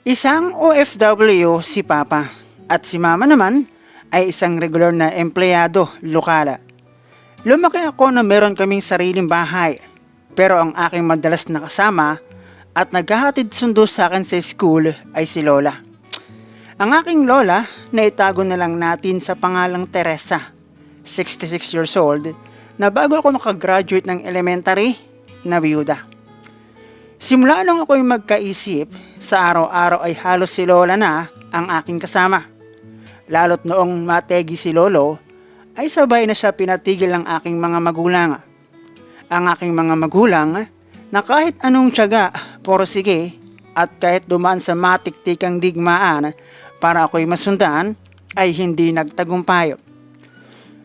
Isang OFW si Papa at si Mama naman ay isang regular na empleyado lokala. Lumaki ako na meron kaming sariling bahay pero ang aking madalas na kasama at naghahatid sundo sa akin sa school ay si Lola. Ang aking lola na itago na lang natin sa pangalang Teresa, 66 years old, na bago ako makagraduate ng elementary, na biyuda. Simula nung ako'y magkaisip, sa araw-araw ay halos si Lola na ang aking kasama. Lalo't noong mategi si Lolo, ay sabay na siya pinatigil ng aking mga magulang. Ang aking mga magulang na kahit anong tiyaga, poro sige, at kahit dumaan sa matik-tikang digmaan para ako'y masundan, ay hindi nagtagumpayo.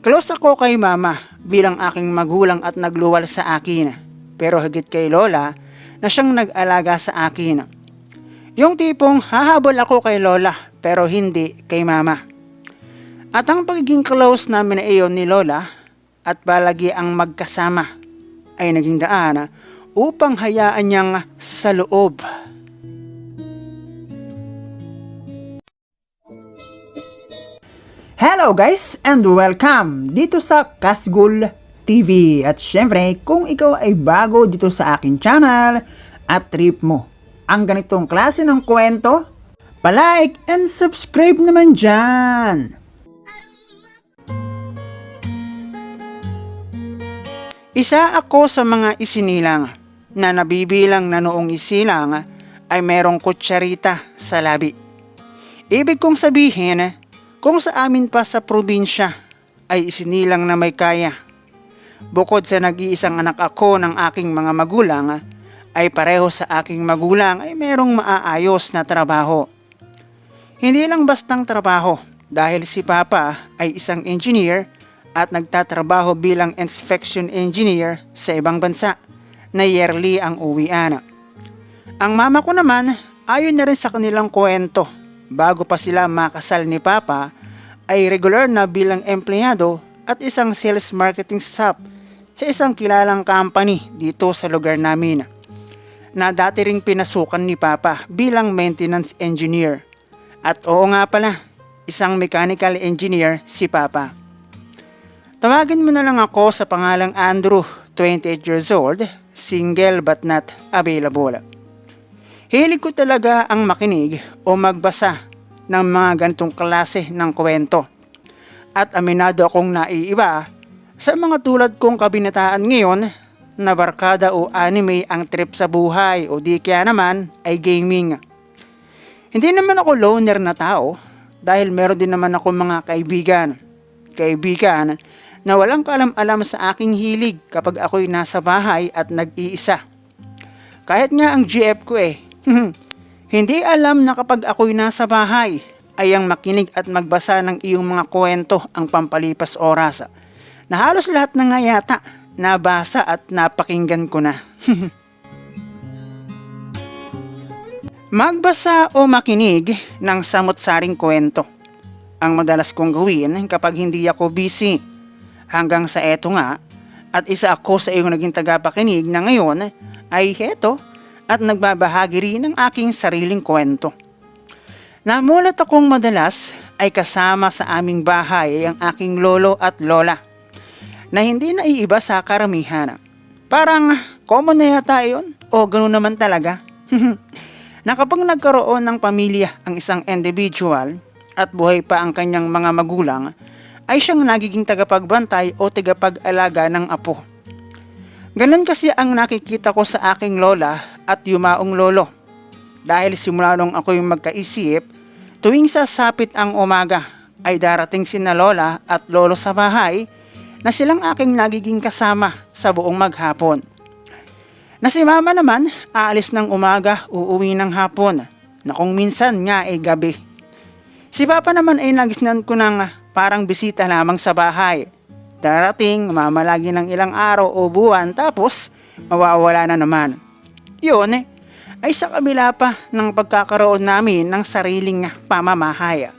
Close ako kay mama bilang aking magulang at nagluwal sa akin. Pero higit kay lola na siyang nag-alaga sa akin. Yung tipong hahabol ako kay lola pero hindi kay mama. At ang pagiging close namin na iyon ni lola at palagi ang magkasama ay naging daan upang hayaan niyang sa loob. Hello guys and welcome dito sa Kasgul TV. At syempre, kung ikaw ay bago dito sa akin channel at trip mo ang ganitong klase ng kwento, palike and subscribe naman dyan. Isa ako sa mga isinilang na nabibilang na noong isilang ay merong kutsarita sa labi. Ibig kong sabihin, kung sa amin pa sa probinsya ay isinilang na may kaya. Bukod sa nag-iisang anak ako ng aking mga magulang, ay pareho sa aking magulang ay merong maaayos na trabaho. Hindi lang bastang trabaho dahil si Papa ay isang engineer at nagtatrabaho bilang inspection engineer sa ibang bansa na yearly ang uwian. Ang mama ko naman ayon na rin sa kanilang kwento bago pa sila makasal ni Papa ay regular na bilang empleyado at isang sales marketing staff sa isang kilalang company dito sa lugar namin na dati ring pinasukan ni Papa bilang maintenance engineer. At oo nga pala, isang mechanical engineer si Papa. Tawagin mo na lang ako sa pangalang Andrew, 28 years old, single but not available. Hilig ko talaga ang makinig o magbasa ng mga ganitong klase ng kwento. At aminado akong naiiba sa mga tulad kong kabinataan ngayon na barkada o anime ang trip sa buhay o di kaya naman ay gaming. Hindi naman ako loner na tao dahil meron din naman ako mga kaibigan. Kaibigan na walang kaalam-alam sa aking hilig kapag ako'y nasa bahay at nag-iisa. Kahit nga ang GF ko eh, hindi alam na kapag ako'y nasa bahay ay ang makinig at magbasa ng iyong mga kwento ang pampalipas oras. Na halos lahat na nga yata nabasa at napakinggan ko na. Magbasa o makinig ng samot-saring kwento. Ang madalas kong gawin kapag hindi ako busy. Hanggang sa eto nga, at isa ako sa iyong naging tagapakinig na ngayon ay heto at nagbabahagi rin ng aking sariling kwento. Namulat akong madalas ay kasama sa aming bahay ang aking lolo at lola na hindi naiiba sa karamihan. Parang common na yata yun o ganoon naman talaga. na kapag nagkaroon ng pamilya ang isang individual at buhay pa ang kanyang mga magulang, ay siyang nagiging tagapagbantay o tagapag-alaga ng apo. Ganon kasi ang nakikita ko sa aking lola at yumaong lolo. Dahil simula nung ako yung magkaisip, tuwing sasapit ang umaga ay darating sina lola at lolo sa bahay na silang aking nagiging kasama sa buong maghapon. Na si mama naman, aalis ng umaga, uuwi ng hapon, na kung minsan nga ay gabi. Si papa naman ay nagisnan ko ng parang bisita lamang sa bahay. Darating, mamalagi ng ilang araw o buwan, tapos mawawala na naman. Yun eh, ay sa kabila pa ng pagkakaroon namin ng sariling pamamahay.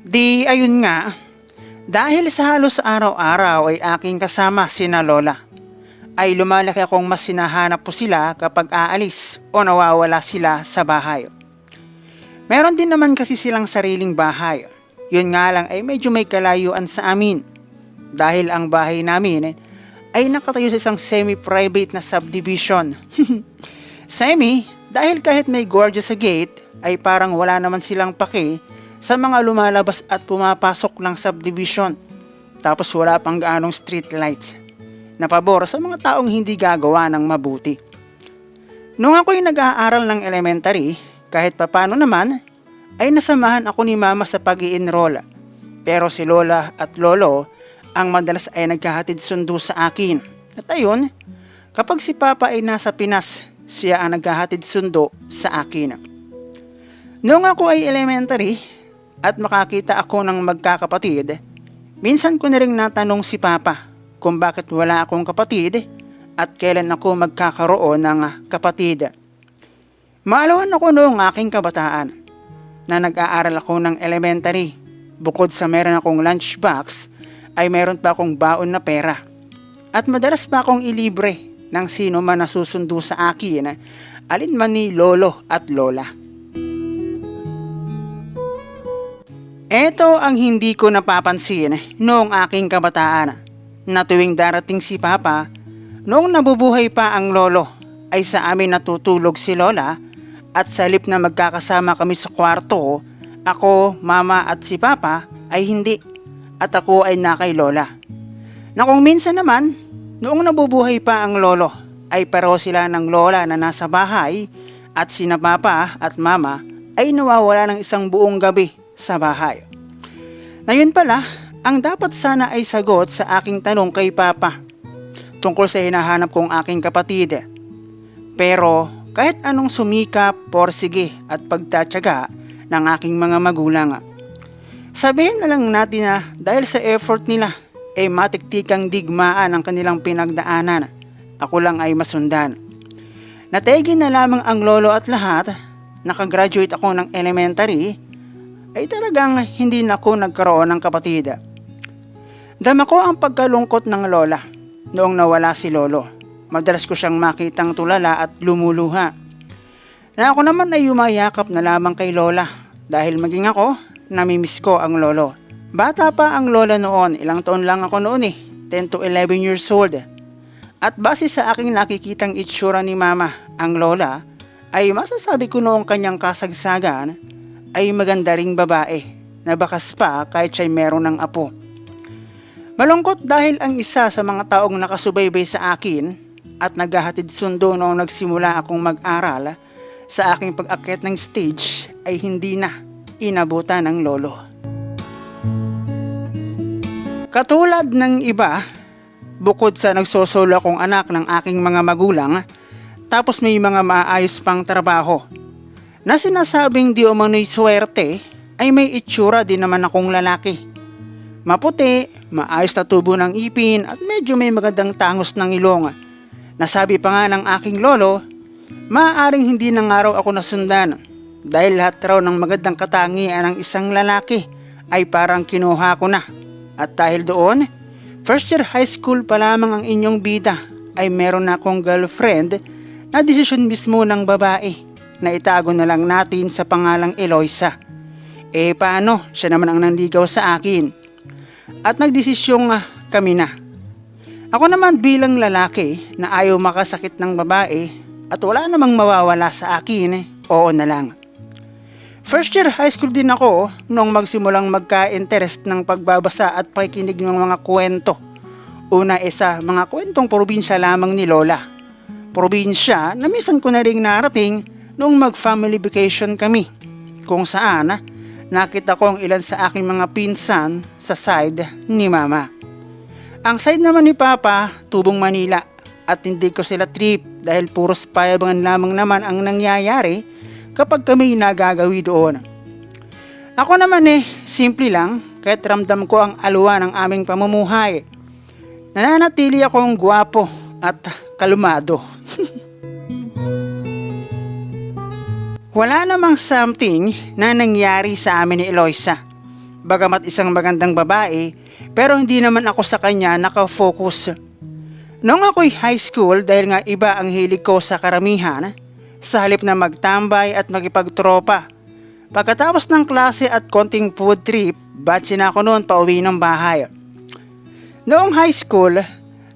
Di ayun nga, dahil sa halos araw-araw ay aking kasama sina Lola. ay lumalaki akong mas sinahanap po sila kapag aalis o nawawala sila sa bahay. Meron din naman kasi silang sariling bahay. Yun nga lang ay medyo may kalayuan sa amin. Dahil ang bahay namin ay nakatayo sa isang semi-private na subdivision. Semi, dahil kahit may gwardiya sa gate, ay parang wala naman silang pake sa mga lumalabas at pumapasok ng subdivision. Tapos wala pang gaanong street lights na pabor sa mga taong hindi gagawa ng mabuti. Nung ako'y nag-aaral ng elementary, kahit papano naman, ay nasamahan ako ni mama sa pag enroll Pero si lola at lolo ang madalas ay nagkahatid sundo sa akin. At ayun, kapag si papa ay nasa Pinas, siya ang naghahatid sundo sa akin. Noong ako ay elementary at makakita ako ng magkakapatid, minsan ko na rin natanong si papa kung bakit wala akong kapatid at kailan ako magkakaroon ng kapatid. Maalawan ako noong aking kabataan na nag-aaral ako ng elementary. Bukod sa meron akong lunchbox, ay meron pa akong baon na pera. At madalas pa akong ilibre ng sino man na susundo sa akin, alin man ni lolo at lola. Ito ang hindi ko napapansin noong aking kabataan na tuwing darating si Papa, noong nabubuhay pa ang lolo ay sa amin natutulog si Lola at sa halip na magkakasama kami sa kwarto, ako, mama at si Papa ay hindi at ako ay na kay Lola. Na kung minsan naman, noong nabubuhay pa ang lolo, ay pareho sila ng Lola na nasa bahay at sina Papa at Mama ay nawawala ng isang buong gabi sa bahay. Na yun pala, ang dapat sana ay sagot sa aking tanong kay Papa tungkol sa hinahanap kong aking kapatid. Pero kahit anong sumikap, porsige at pagtatyaga ng aking mga magulang, sabihin na lang natin na dahil sa effort nila, ay matiktikang digmaan ang kanilang pinagdaanan. Ako lang ay masundan. Nategi na lamang ang lolo at lahat, nakagraduate ako ng elementary, ay talagang hindi na ako nagkaroon ng kapatid. Dama ko ang pagkalungkot ng lola noong nawala si lolo. Madalas ko siyang makitang tulala at lumuluha. Na ako naman ay yumayakap na lamang kay lola dahil maging ako, namimiss ko ang lolo. Bata pa ang lola noon, ilang taon lang ako noon eh, 10 to 11 years old. At base sa aking nakikitang itsura ni mama, ang lola, ay masasabi ko noong kanyang kasagsagan ay maganda ring babae na bakas pa kahit siya'y meron ng apo. Malungkot dahil ang isa sa mga taong nakasubaybay sa akin at naghahatid sundo noong nagsimula akong mag-aral sa aking pag-akyat ng stage ay hindi na inabutan ng lolo. Katulad ng iba, bukod sa nagsosolo akong anak ng aking mga magulang, tapos may mga maayos pang trabaho, na sinasabing di umano'y swerte, ay may itsura din naman akong lalaki. Maputi, maayos na tubo ng ipin at medyo may magandang tangos ng ilong. Nasabi pa nga ng aking lolo, maaaring hindi nang araw ako nasundan dahil lahat raw ng magandang katangian ng isang lalaki ay parang kinuha ko na. At dahil doon, first year high school pa lamang ang inyong bida ay meron na akong girlfriend na desisyon mismo ng babae na itago na lang natin sa pangalang Eloisa. Eh paano, siya naman ang nanligaw sa akin. At nagdesisyong ah, kami na. Ako naman bilang lalaki na ayaw makasakit ng babae at wala namang mawawala sa akin eh, oo na lang. First year high school din ako nung magsimulang magka-interest ng pagbabasa at pakikinig ng mga kwento. Una isa, mga kwentong probinsya lamang ni Lola. Probinsya na minsan ko na rin narating nung mag-family vacation kami. Kung saan, nakita ko ang ilan sa aking mga pinsan sa side ni Mama. Ang side naman ni Papa, Tubong Manila at hindi ko sila trip dahil puros payabangan lamang naman ang nangyayari kapag kami nagagawi doon. Ako naman eh, simple lang, kahit ramdam ko ang aluwa ng aming pamumuhay. Nananatili akong gwapo at kalumado. Wala namang something na nangyari sa amin ni Eloisa. Bagamat isang magandang babae, pero hindi naman ako sa kanya nakafocus. Noong ako'y high school dahil nga iba ang hilig ko sa karamihan, sa halip na magtambay at makipagtropa. Pagkatapos ng klase at konting food trip, batsi na ako noon pauwi ng bahay. Noong high school,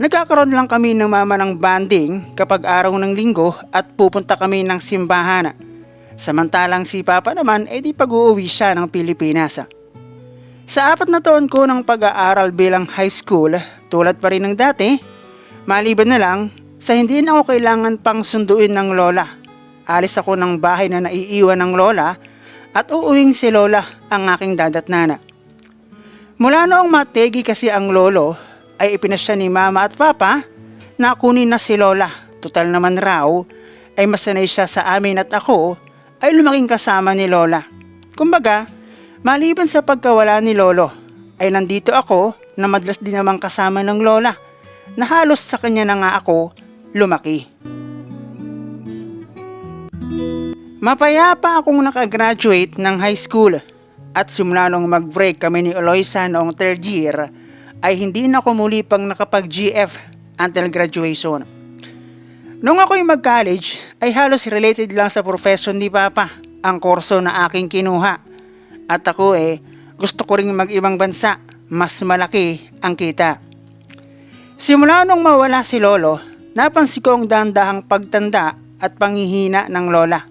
nagkakaroon lang kami ng mama ng banding kapag araw ng linggo at pupunta kami ng simbahan. Samantalang si Papa naman ay di pag-uuwi siya ng Pilipinas. Sa apat na taon ko ng pag-aaral bilang high school, tulad pa rin ng dati, maliban na lang sa hindi na ako kailangan pang sunduin ng lola. Alis ako ng bahay na naiiwan ng lola at uuwing si lola ang aking dadatnana. Mula noong mategi kasi ang lolo, ay ipinasya ni mama at papa na kunin na si lola. Total naman raw, ay masanay siya sa amin at ako ay lumaking kasama ni lola. Kumbaga, maliban sa pagkawala ni lolo, ay nandito ako na madalas din namang kasama ng lola na halos sa kanya na nga ako lumaki. Mapayapa akong nakagraduate ng high school at simula nung mag-break kami ni Eloisa noong third year ay hindi na ako muli pang nakapag-GF until graduation. Nung ako'y mag-college ay halos related lang sa profession ni Papa ang kurso na aking kinuha. At ako eh gusto ko ring mag-ibang bansa, mas malaki ang kita. Simula nung mawala si Lolo, napansin ko ang dandahang pagtanda at panghihina ng Lola.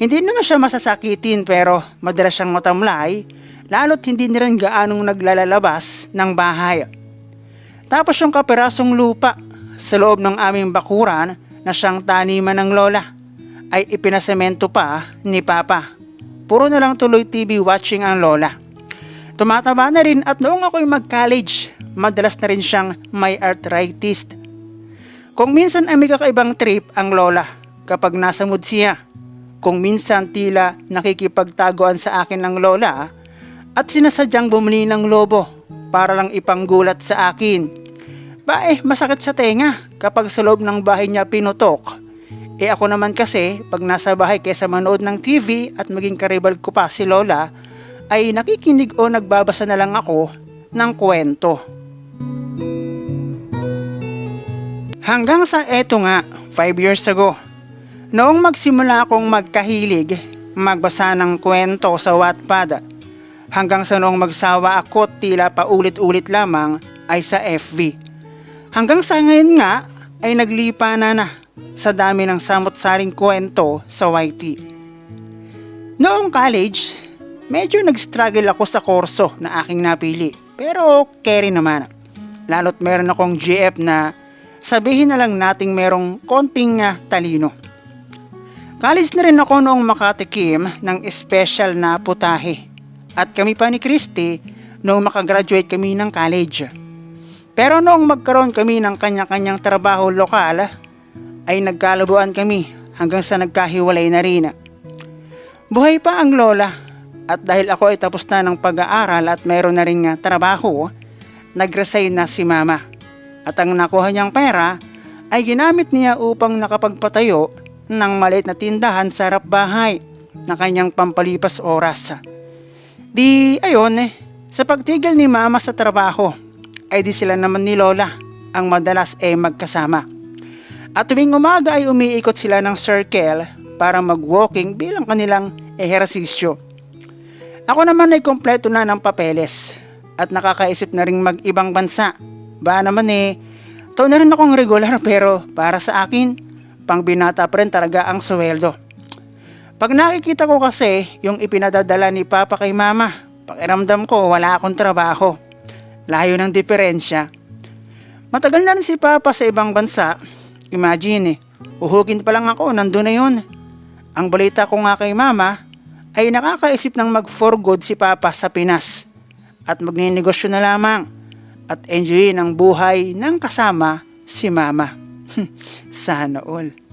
Hindi naman siya masasakitin pero madalas siyang matamlay lalo't hindi na rin gaanong naglalalabas ng bahay. Tapos yung kaperasong lupa sa loob ng aming bakuran na siyang taniman ng lola ay ipinasemento pa ni Papa. Puro na lang tuloy TV watching ang lola. Tumataba na rin at noong ako'y mag-college, madalas na rin siyang may arthritis. Kung minsan ay may kakaibang trip ang lola kapag nasa mood siya. Kung minsan tila nakikipagtagoan sa akin ng lola at sinasadyang bumili ng lobo para lang ipanggulat sa akin. Ba eh, masakit sa tenga kapag sa loob ng bahay niya pinutok. Eh ako naman kasi, pag nasa bahay kesa manood ng TV at maging karibal ko pa si Lola, ay nakikinig o nagbabasa na lang ako ng kwento. Hanggang sa eto nga, 5 years ago, noong magsimula akong magkahilig, magbasa ng kwento sa Wattpad, hanggang sa noong magsawa ako tila paulit-ulit lamang ay sa FV. Hanggang sa ngayon nga ay naglipa na na sa dami ng samot-saring kwento sa YT. Noong college, medyo nag-struggle ako sa korso na aking napili. Pero carry naman. Lalo't meron akong GF na sabihin na lang nating merong konting ah, talino. College na rin ako noong makatikim ng special na putahe. At kami pa ni Christy noong makagraduate kami ng college. Pero noong magkaroon kami ng kanya-kanyang trabaho lokal, ay nagkalabuan kami hanggang sa nagkahiwalay na rin. Buhay pa ang lola at dahil ako ay tapos na ng pag-aaral at mayroon na rin nga trabaho, nag-resign na si mama. At ang nakuha niyang pera ay ginamit niya upang nakapagpatayo ng maliit na tindahan sa harap bahay na kanyang pampalipas oras. Di ayon eh, sa pagtigil ni mama sa trabaho, ay di sila naman ni Lola ang madalas eh magkasama. At tuwing umaga ay umiikot sila ng circle para mag-walking bilang kanilang ehersisyo. Ako naman ay kompleto na ng papeles at nakakaisip na rin mag-ibang bansa. Ba naman eh, taon na rin akong regular pero para sa akin, pang binata pa rin talaga ang sweldo. Pag nakikita ko kasi yung ipinadadala ni Papa kay Mama, pakiramdam ko wala akong trabaho. Layo ng diferensya. Matagal na rin si Papa sa ibang bansa. Imagine eh, uhugin pa lang ako, nandun na yun. Ang balita ko nga kay Mama ay nakakaisip ng mag for good si Papa sa Pinas at magninegosyo na lamang at enjoyin ang buhay ng kasama si Mama. Sana all.